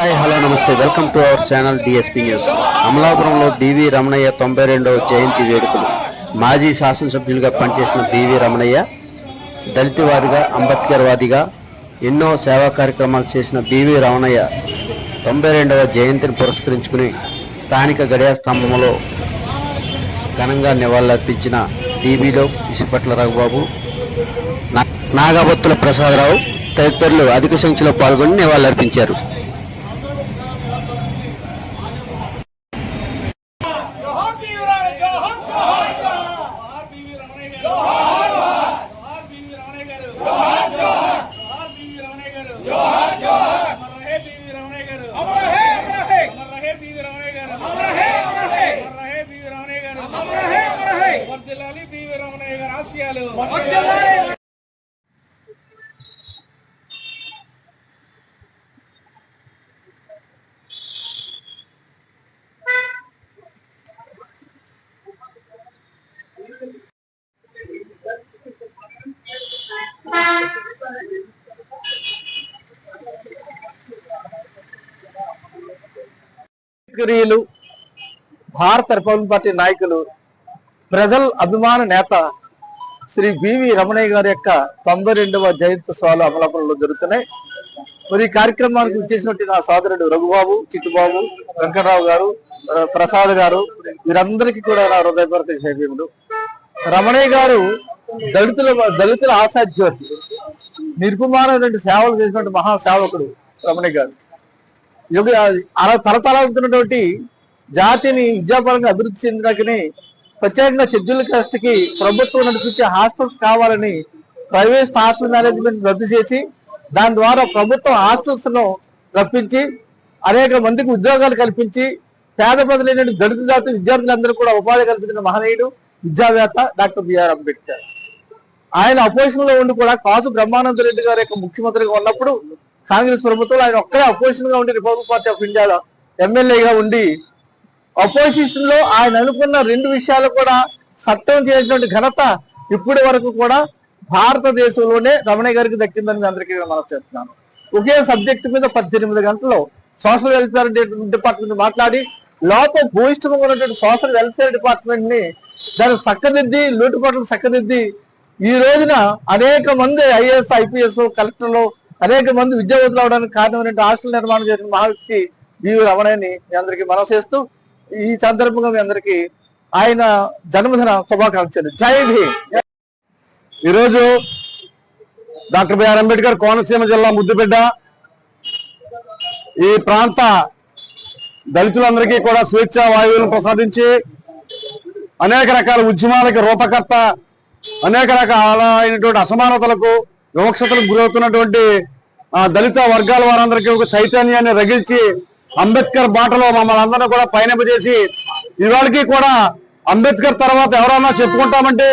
Hi hello నమస్తే. Welcome to our channel DSP news అమలాపురంలో BV Ramanaiah తొంభై రెండవ జయంతి వేడుకలు. మాజీ శాసనసభ్యులుగా పనిచేసిన బివి రమణయ్య దళితవాదిగా అంబేద్కర్ వాదిగా ఎన్నో సేవా కార్యక్రమాలు చేసిన బీవీ రమణయ్య తొంభై రెండవ జయంతిని పురస్కరించుకుని స్థానిక గడియా స్తంభంలో ఘనంగా నివాళులర్పించిన డీబీలో ఇసుపట్ల రఘుబాబు నా- ప్రసాదరావు తదితరులు అధిక సంఖ్యలో పాల్గొని నివాళులర్పించారు జోహార్ బీవీ రామయ్య జోహార్ జోహార్ జోహార్ బీవీ రమణయ్య గారు జోహార్ జోహార్ బీవీ రమణయ్య గారు జోహార్ జోహార్ జోహార్ బీవీ రమణయ్య గారు జోహార్ జోహార్ అమర్ రహే బీవీ రమణయ్య గారు అమర్ రహే అమర్ రహే అమర్ రహే బీవీ రమణయ్య గారు అమర్ రహే అమర్ రహే అమర్ రహే బీవీ రమణయ్య గారు అమర్ రహే అమర్ రహే వర్ధిల్లాలి బీవీ రమణయ్య గారి భారత రిపబ్లిక్ పార్టీ నాయకులు ప్రజల అభిమాన నేత శ్రీ బివి రమణయ్య గారి యొక్క తొంభై రెండవ జయంత్యోత్సవాలు అమలాపురంలో జరుగుతున్నాయి. మరి ఈ కార్యక్రమానికి వచ్చేసినట్టు నా సోదరుడు రఘుబాబు చిట్టుబాబు వెంకటరావు గారు ప్రసాద్ గారు వీరందరికీ కూడా నా హృదయపూర్వక జయభీములు రమణయ్య గారు దళితుల దళితుల ఆశాజ్యోతి నిర్కుమారమైన సేవలు చేసినటువంటి మహాసేవకుడు రమణయ్య గారు. యుగ అలా జాతిని విద్యాపరంగా అభివృద్ధి చెందడానికి ప్రత్యేకంగా షెడ్యూల్ కాస్ట్కి ప్రభుత్వం నడిపించే హాస్టల్స్ కావాలని ప్రైవేట్ హాస్టల్ మేనేజ్మెంట్ రద్దు చేసి దాని ద్వారా ప్రభుత్వ హాస్టల్స్ను రప్పించి అనేక మందికి ఉద్యోగాలు కల్పించి పేద ప్రజలైన దళిత జాతి విద్యార్థులందరూ కూడా ఉపాధి కల్పించిన మహనీయుడు విద్యావేత్త డాక్టర్ బిఆర్ అంబేద్కర్. ఆయన అపోజిషన్లో ఉండి కూడా కాసు బ్రహ్మానంద రెడ్డి గారి యొక్క ముఖ్యమంత్రిగా ఉన్నప్పుడు కాంగ్రెస్ ప్రభుత్వం ఆయన ఒక్కడే అపోజిషన్గా ఉండి రిపబ్లిక్ పార్టీ ఆఫ్ ఇండియాలో ఎమ్మెల్యేగా ఉండి అపోజిషన్లో ఆయన అనుకున్న రెండు విషయాలు కూడా సత్యం చేసినటువంటి ఘనత ఇప్పటి వరకు కూడా భారతదేశంలోనే రమణ గారికి దక్కిందని అందరికీ మనం చేస్తున్నాను. ఒకే సబ్జెక్ట్ మీద పద్దెనిమిది గంటలు సోషల్ వెల్ఫేర్ డిపార్ట్మెంట్ మాట్లాడి లోపల భూయిష్టంగా ఉన్నటువంటి సోషల్ వెల్ఫేర్ డిపార్ట్మెంట్ని దాన్ని చక్కదిద్ది లోటుపాట్లు చక్కదిద్ది ఈ రోజున అనేక మంది ఐఏఎస్ ఐపీఎస్ కలెక్టర్లు అనేక మంది విద్యావంతులు అవడానికి కారణమైన హాస్టల్ నిర్మాణం చేసిన మహావ్యక్తి బివి రమణని మీ అందరికీ మనం చేస్తూ ఈ సందర్భంగా మీ అందరికీ ఆయన జన్మదిన శుభాకాంక్షలు. జై భీమ్. ఈరోజు డాక్టర్ బిఆర్ అంబేద్కర్ కోనసీమ జిల్లా ముద్దుబిడ్డ. ఈ ప్రాంత దళితులందరికీ కూడా స్వేచ్ఛ వాయువులను ప్రసాదించి అనేక రకాల ఉద్యమాలకు రూపకర్త అనేక రకాలైనటువంటి అసమానతలకు వివక్షతలకు గురవుతున్నటువంటి ఆ దళిత వర్గాల వారందరికీ ఒక చైతన్యాన్ని రగిల్చి అంబేద్కర్ బాటలో మమ్మల్ని అందరినీ కూడా పయనింపజేసి ఇవాళకి కూడా అంబేద్కర్ తర్వాత ఎవరన్నా చెప్పుకుంటామంటే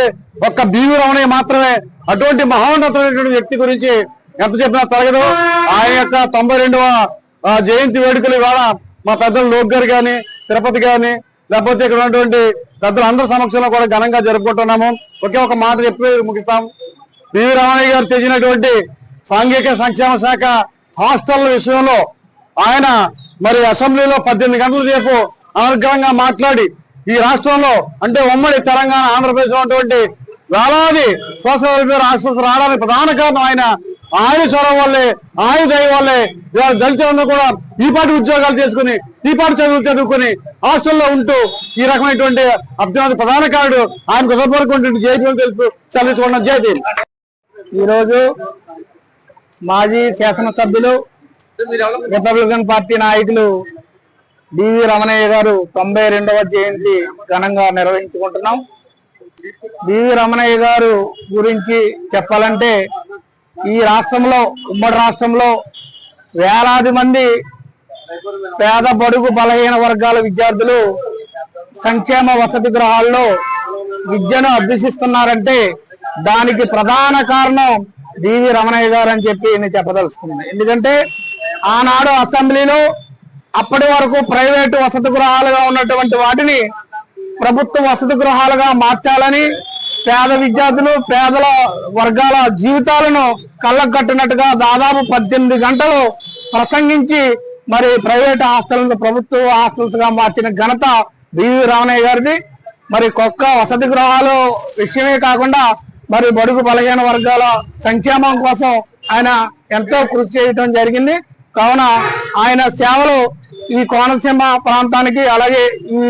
ఒక్క బీవీ రమణయ్య మాత్రమే. అటువంటి మహోన్నతమైనటువంటి వ్యక్తి గురించి ఎంత చెప్పినా తరగదు. ఆయన యొక్క తొంభై రెండవ జయంతి వేడుకలు ఇవాళ మా పెద్దలు లోక్ గారు కానీ తిరుపతి కానీ లేకపోతే ఇక్కడ ఉన్నటువంటి పెద్దలు అందరి సమక్షంలో కూడా ఘనంగా జరుపుకుంటున్నాము. ఒకే ఒక మాట చెప్పి ముగిస్తాం. పివి రామయ్య గారు తెచ్చినటువంటి సాంఘిక సంక్షేమ శాఖ హాస్టల్ విషయంలో ఆయన మరి అసెంబ్లీలో పద్దెనిమిది గంటల రేపు అనర్గళంగా మాట్లాడి ఈ రాష్ట్రంలో అంటే ఉమ్మడి తెలంగాణ ఆంధ్రప్రదేశ్ ఉన్నటువంటి వేలాది సోషల్ వెల్ఫేర్ హాస్టల్స్ రావడానికి ప్రధాన కారణం ఆయన ఆయన చొరవ వల్లే ఆయన దయ వల్లే ఇవాళ దళితులందరూ కూడా ఈ పాటి ఉద్యోగాలు చేసుకుని ఈ పాటి చదువులు చదువుకుని హాస్టల్లో ఉంటూ ఈ రకమైనటువంటి అభ్యర్థి ప్రధాన కారుడు ఆయన హృదయపూర్వకమైనటువంటి జేపీ తెలుపు చల్లించుకున్న జేపీ ఈరోజు మాజీ శాసనసభ్యులు రిపబ్లికన్ పార్టీ నాయకులు డివి రమణయ్య గారు తొంభై రెండవ జయంతి ఘనంగా నిర్వహించుకుంటున్నాం. డివి రమణయ్య గారు గురించి చెప్పాలంటే ఈ రాష్ట్రంలో ఉమ్మడి రాష్ట్రంలో వేలాది మంది పేద బడుగు బలహీన వర్గాల విద్యార్థులు సంక్షేమ వసతి గృహాల్లో విద్యను అభ్యసిస్తున్నారంటే దానికి ప్రధాన కారణం డివి రమణయ్య గారు అని చెప్పి నేను చెప్పదలుచుకున్నాను. ఎందుకంటే ఆనాడు అసెంబ్లీలో అప్పటి వరకు ప్రైవేటు వసతి గృహాలుగా ఉన్నటువంటి వాటిని ప్రభుత్వ వసతి గృహాలుగా మార్చాలని పేద విద్యార్థులు పేదల వర్గాల జీవితాలను కళ్ళకు కట్టినట్టుగా దాదాపు పద్దెనిమిది గంటలు ప్రసంగించి మరి ప్రైవేట్ హాస్టల్ను ప్రభుత్వ హాస్టల్స్గా మార్చిన ఘనత బివి రామయ్య గారిది. మరి కొక్క వసతి గృహాలు విషయమే కాకుండా మరి బడుగు బలహీన వర్గాల సంక్షేమం కోసం ఆయన ఎంతో కృషి చేయడం జరిగింది. కావున ఆయన సేవలు ఈ కోనసీమ ప్రాంతానికి అలాగే ఈ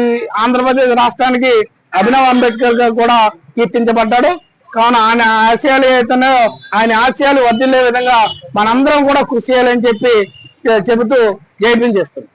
ఆంధ్రప్రదేశ్ రాష్ట్రానికి అభినవ్ అంబేద్కర్ గారు కూడా కీర్తించబడ్డాడు. కావున ఆయన ఆశయాలు ఏవైతున్నాయో ఆయన ఆశయాలు వదిలే విధంగా మనందరం కూడా కృషి చేయాలని చెప్పి చెబుతూ జైపం చేస్తున్నాం.